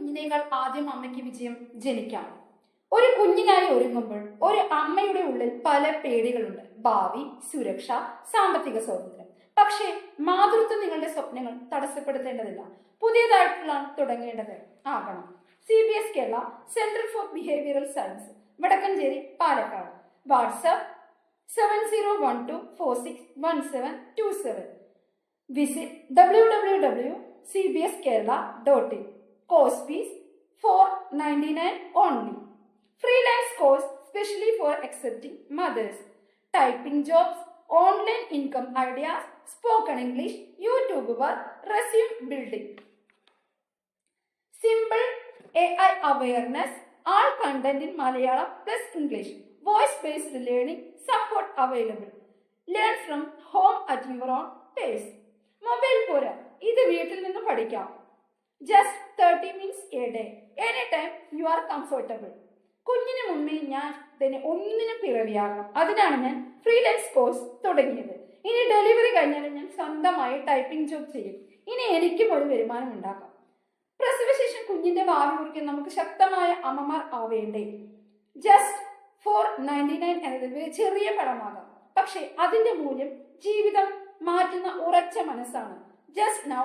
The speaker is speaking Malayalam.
കുഞ്ഞിനേക്കാൾ ആദ്യം അമ്മയ്ക്ക് വിജയം ജനിക്കാം. ഒരു കുഞ്ഞിനായി ഒരുങ്ങുമ്പോൾ ഒരു അമ്മയുടെ ഉള്ളിൽ പല പേടികളുണ്ട്. ഭാവി സുരക്ഷ സാമ്പത്തിക സ്വാതന്ത്ര്യം. പക്ഷേ മാതൃത്വം നിങ്ങളുടെ സ്വപ്നങ്ങൾ തടസ്സപ്പെടുത്തേണ്ടതില്ല. പുതിയതായിട്ടുള്ള തുടങ്ങേണ്ടത് ആകണം. C B S Kerala centre for behavioural science Vadakkencherry Palakkad. WhatsApp seven zero one two four six one seven two seven visit W W W C B S Kerala dot in fees for ninety nine only freelance course specially accepting mothers typing jobs online income ideas spoken english youtube work resume building simple ai awareness all content in malayalam plus english voice based learning support available learn from home at your own pace mobile പോരാ ഇത് വീട്ടിൽ നിന്ന് പഠിക്കാം just thirty minutes a day any time you are comfortable കുഞ്ഞിന് മുന്നേ ഞാൻ ഇതിനെ ഒന്നിനും പിറവിയാകണം അതിനാണ് ഞാൻ ഫ്രീലാൻസ് കോഴ്സ് തുടങ്ങിയത്. ഇനി ഡെലിവറി കഴിഞ്ഞാൽ ഞാൻ സ്വന്തമായി ടൈപ്പിംഗ് ജോബ് ചെയ്യും. ഇനി എനിക്കും ഒരു വരുമാനം ഉണ്ടാക്കാം. പ്രസവശേഷം കുഞ്ഞിന്റെ ഭാവി കുറിക്കാൻ നമുക്ക് ശക്തമായ അമ്മമാർ ആവേണ്ടേ? ജസ്റ്റ് ഫോർ നയന്റി നയൻ എന്നത് ചെറിയ പണമാകാം. പക്ഷെ അതിന്റെ മൂല്യം ജീവിതം മാറ്റുന്ന ഉറച്ച മനസ്സാണ്. Just now